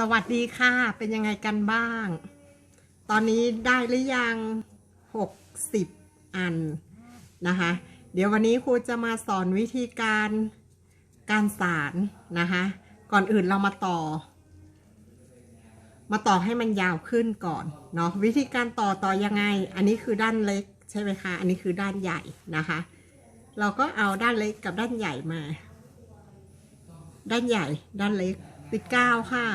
สวัสดีค่ะ เป็นยังไงกันบ้าง ตอนนี้ได้หรือยัง 60 อันนะคะ เดี๋ยววันนี้ครูจะมาสอนวิธีการการสารนะคะ ก่อนอื่นเรามาต่อ มาต่อให้มันยาวขึ้นก่อนเนาะ วิธีการต่อต่อยังไง อันนี้คือด้านเล็กใช่ไหมคะ อันนี้คือด้านใหญ่นะคะ เราก็เอาด้านเล็กกับด้านใหญ่มา ด้านใหญ่ ด้านเล็กปิดเก้าค่ะ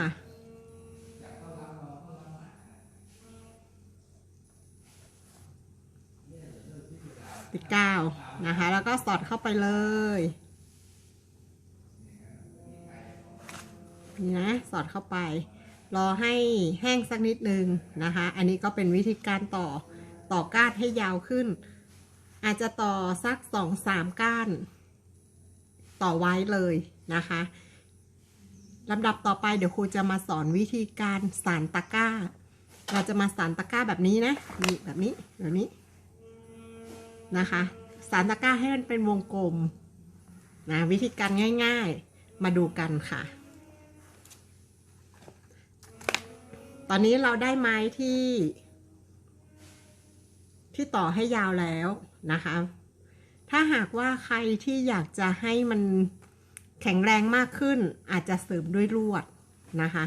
ปิดก้านะคะ แล้วก็สอดเข้าไปเลยนี่นะสอดเข้าไป รอให้แห้งสักนิดนึงนะคะ อันนี้ก็เป็นวิธีการต่อต่อก้านให้ยาวขึ้น อาจจะต่อสักสองสามก้าน ต่อไว้เลยนะคะลำดับต่อไปเดี๋ยวครูจะมาสอนวิธีการสานตะกร้า เราจะมาสานตะกร้าแบบนี้นะนี่แบบนี้แบบนี้ นะคะสารตะกร้าให้มันเป็นวงกลมนะวิธีการง่าย ๆมาดูกันค่ะ ตอนนี้เราได้ไม้ที่ ที่ต่อให้ยาวแล้วนะคะ ถ้าหากว่าใครที่อยากจะให้มันแข็งแรงมากขึ้นอาจจะเสริมด้วยลวดนะคะ